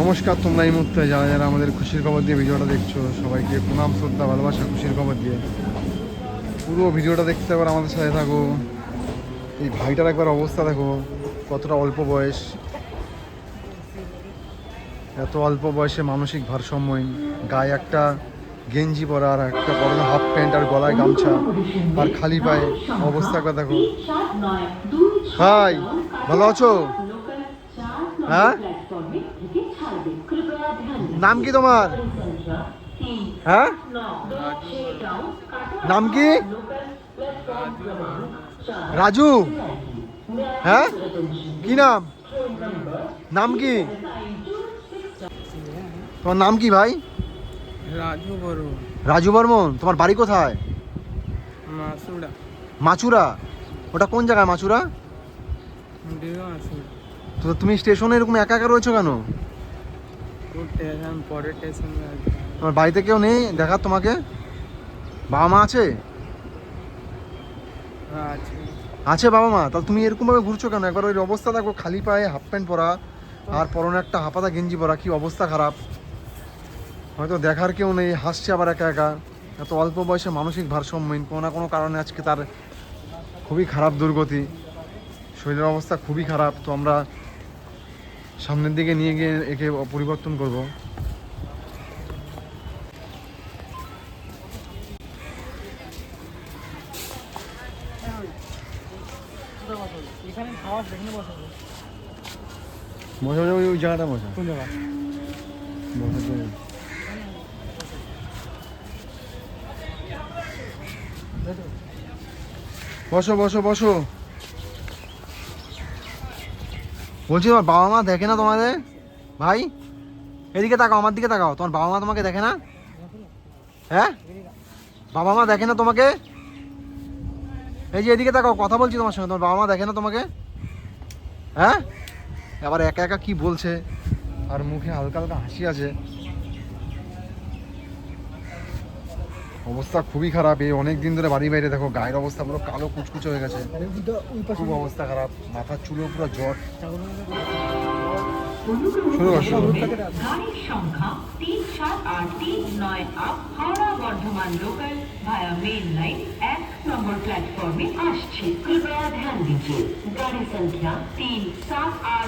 নমস্কার তোমরা এই মুহূর্তে যারা যারা আমাদের খুশির খবর দিয়ে ভিডিওটা দেখছ সবাইকে প্রণাম শ্রদ্ধা ভালোবাসা খুশির খবর দিয়ে। পুরো ভিডিওটা দেখতে একবার আমাদের সাথে থাকো। এই ভাইটার একবার অবস্থা দেখো কতটা অল্প বয়স। এত অল্প বয়সে মানসিক ভারসাম্যহীন। গায়ে একটা গেঞ্জি পরা আর একটা পরনে হাফ প্যান্ট আর গলায় গামছা। আর খালি পায়ে অবস্থা একবার দেখো। ভাই ভালো আছো? হ্যাঁ? নাম কি তোমার? হ্যাঁ? নাম কি? রাজু। হ্যাঁ? কি নাম? নাম কি? তোমার নাম কি ভাই? রাজু বড় রাজু বর্মন। তোমার বাড়ি কোথায়? মাচুরা ওটা কোন জায়গায় মাচুরা তো তুমি স্টেশনে এরকম একা একা রয়েছো কেন ও স্টেশন পরে স্টেশন তোমার বাড়িতে কেউ নেই? দেখার তোমাকে? বাবা মা আছে? আছে আছে বাবা মা তাহলে তুমি এরকমভাবে ঘুরছো কেন? একবার ওই অবস্থা দেখো, খালি পায়ে হাফ প্যান্ট পরা, আর পরনে একটা হাফাতা গেঞ্জি পরা, কি অবস্থা খারাপ। হয়তো দেখার কেউ নেই, হাসছে আবার একা একা। এত অল্প বয়সে মানসিক ভারসাম্যহীন কোনো না কোনো কারণে আজকে তার খুবই খারাপ দুর্গতি। শরীরের অবস্থা খুবই খারাপ। তো আমরা সামনের দিকে নিয়ে গিয়ে একে পরিবর্তন করব। ওই ওই জায়গাটা মজা। কোন জায়গা? বসো বসো বসো। বলছি, তোমার বাবা মা দেখে না তোমাদের? ভাই, এদিকে তাকাও, আমার দিকে তাকাও। তোমার বাবা মা তোমাকে দেখে না? হ্যাঁ? বাবা মা দেখে না তোমাকে? এই যে এদিকে তাকাও, কথা বলছি তোমার সঙ্গে। তোমার বাবা মা দেখে না তোমাকে? হ্যাঁ? এবার একা একা কি বলছে? আর মুখে হালকা হালকা হাসি আছে। অবস্থা খুবই খারাপ। এই অনেক দিন ধরে বাড়ি বাইরে দেখো, গায়ের অবস্থা পুরো কালো কুচকুচে হয়ে গেছে। খুব অবস্থা খারাপ, মাথার চুলো পুরো জ্বর। শুরু কর নম্বর প্ল্যাটফর্মে আসছে। কৃপয়া ধ্যান গাড়ি সংখ্যা তিন সাত আট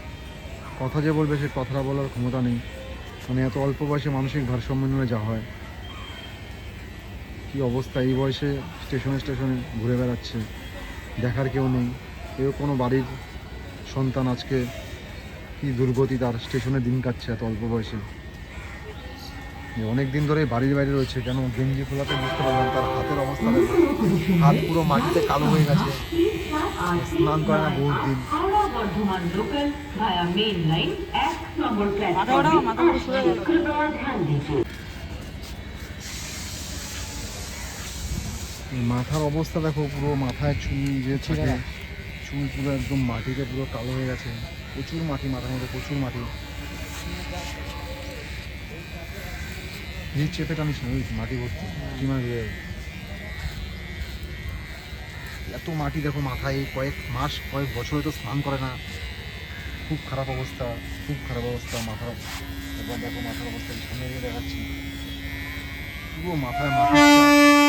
কথা যে বলবে সে কথাটা বলার ক্ষমতা নেই। মানে এত অল্প বয়সে মানসিক ভারসাম্য নিয়ে যা হয়। কি অবস্থা এই বয়সে স্টেশনে স্টেশনে ঘুরে বেড়াচ্ছে। দেখার কেউ নেই। কেউ কোনো বাড়ির সন্তান আজকে কি দুর্গতি তার স্টেশনে দিন কাটছে এত অল্প বয়সে। অনেকদিন অনেক দিন ধরে বাড়ির বাইরে রয়েছে কেন গেঞ্জি খোলাতে বুঝতে পারলাম তার হাতের অবস্থা হাত পুরো মাটিতে কালো হয়ে গেছে। স্নান করে না বহুত দিন। মাথার অবস্থা দেখো পুরো মাথায় চুল যে থাকে চুল পুরো একদম মাটিতে পুরো কালো হয়ে গেছে। প্রচুর মাটি মাথার মধ্যে প্রচুর মাটি। এই চেপে টানিস না মাটি ভর্তি কি যাবে। এত মাটি দেখো মাথায়, কয়েক মাস, কয়েক বছরে তো স্নান করে না। খুব খারাপ অবস্থা, খুব খারাপ অবস্থা, মাথার একবার দেখো মাথার অবস্থা সামনে গিয়ে দেখাচ্ছি। পুরো মাথায় মাথা।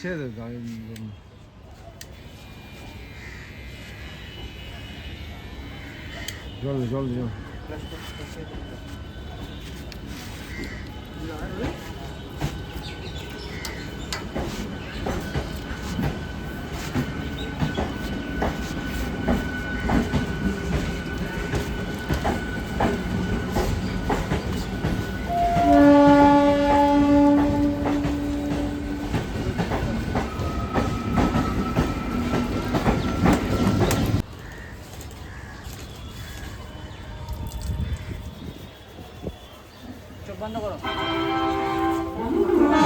ছেড়ে দে গাড়ি জল দে জল দে জল বন্ধ করো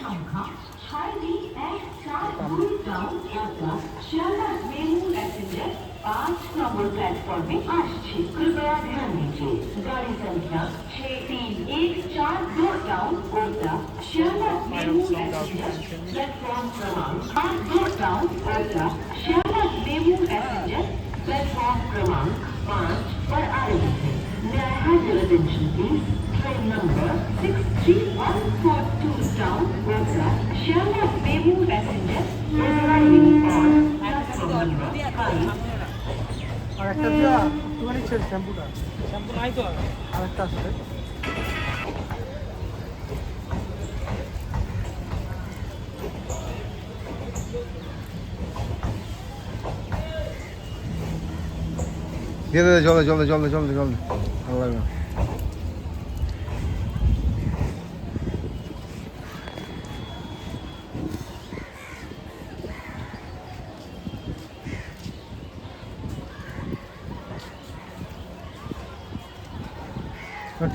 সংখ্যা ছয় তিন এক চার দুই town Dhaka Sealdah MEMU passenger पाँच नंबर प्लेटफॉर्म में আসছে कृपया ध्यान दीजिए गाड़ी संख्या छह तीन एक चार दो town Kota Sealdah MEMU passenger platform क्रमांक आठ दो town Kota Sealdah MEMU passenger platform क्रमांक पाँच पर आ रही है May I have your attention please? Train number 63142 town, Kotra, Shialda Memu passenger is arriving on platform number 5. আর একটা দিয়া একটুখানি ছেড়ে শ্যাম্পুটা শ্যাম্পু নাই তো আর একটা আসলে দিয়ে দে জল দে জল দে জল দে জল দে জল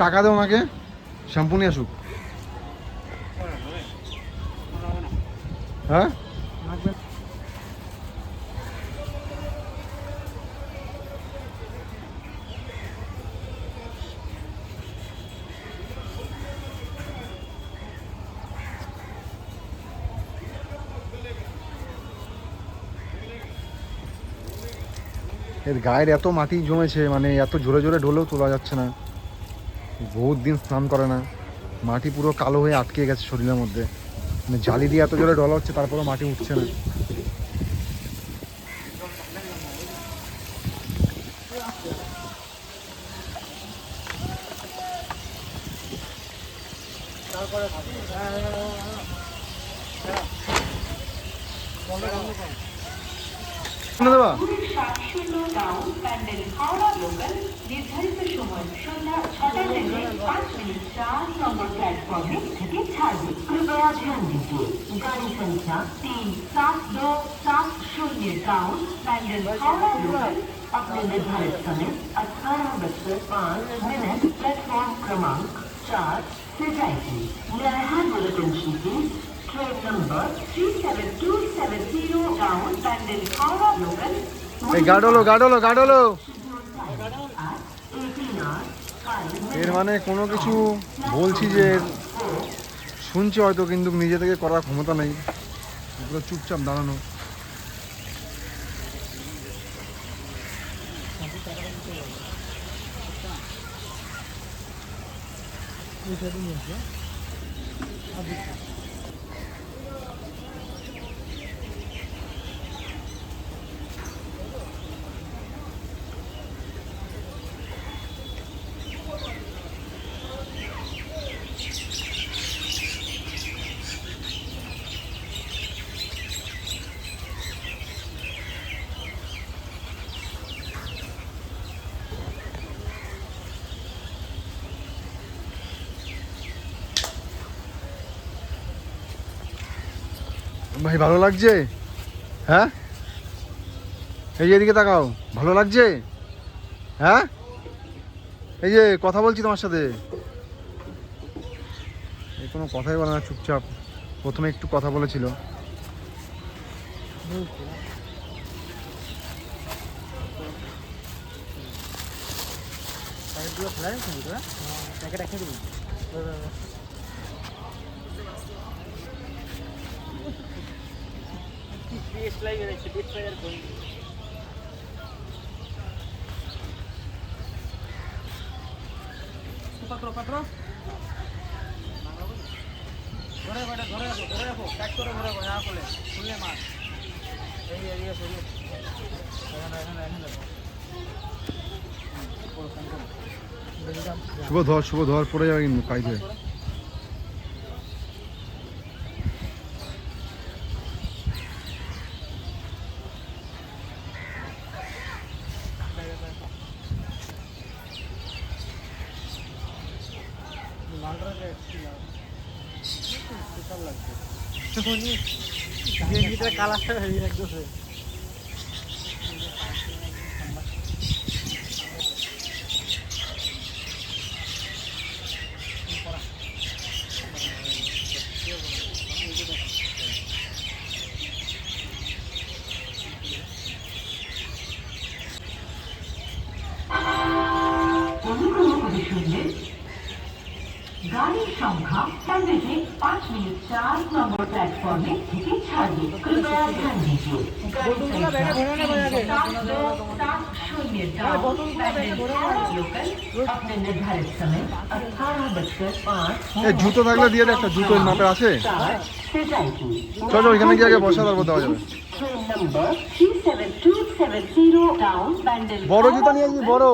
টাকা দে ওনাকে শ্যাম্পু নিয়ে আসুক। হ্যাঁ? এর গায়ের এত মাটি জমেছে মানে এত জোরে জোরে ঢোলেও তোলা যাচ্ছে না। বহুত দিন স্নান করে না। মাটি পুরো কালো হয়ে আটকে গেছে শরীরের মধ্যে। মানে জালি দিয়ে এত জোরে ডলা হচ্ছে, তারপরেও মাটি উঠছে না। हावड़ा लोकल अपने निर्धारित समय अठारह बजकर पाँच मिनट प्लेटफॉर्म क्रमांक चार से जाएगी have your attention please? Train number 37270 down Pandil Howrah local এই 18 hours 5 এর মানে কোনো কিছু বলছি যে শুনছি হয়তো, কিন্তু নিজে থেকে করার ক্ষমতা নেই এগুলো চুপচাপ দাঁড়ানো দিয়ে ভাই, ভালো লাগছে? হ্যাঁ? এই যে এদিকে তাকাও, ভালো লাগছে? হ্যাঁ? এই যে কথা বলছি তোমার সাথে। এই কোনো কথাই বলে না, চুপচাপ। প্রথমে একটু কথা বলেছিল। প্যাকেট রয়েছে টেস্ট লাগে কোন পাত্র পাত্র। ধরে বেটা ধরে রাখো ধরে রাখো প্যাক করে ধরে রাখো না খুলে খুললে মাছ এই এরিয়া পুরো শুভ ধর শুভ ধর পড়ে যাবে কিন্তু পাই ধরে কালারটা ভেবে রাখতেছে সংখ্যা सैंडविचे पाँच मिनट चार नंबर प्लेटफॉर्म में থেকে ছাড়বে कृपया ध्यान दीजिए गाड़ी संख्या सात दो सात शून्य चार पैदल हावड़ा लोकल अपने निर्धारित समय अठारह बजकर पाँच এই জুতো থাকলে দিয়ে দে একটা জুতো এর মাপে আছে चार से जाएगी চলো ওইখানে গিয়ে আগে বসা তারপর দেওয়া যাবে Train number 37270 down Bandel. বড় জুতো নিয়ে আসবি বড়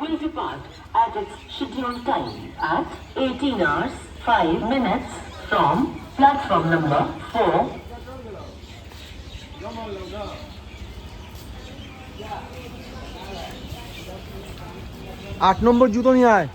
Will depart at its scheduled time at 18 hours 5 minutes from platform number four. আট নম্বর জুতো নিয়ে আয়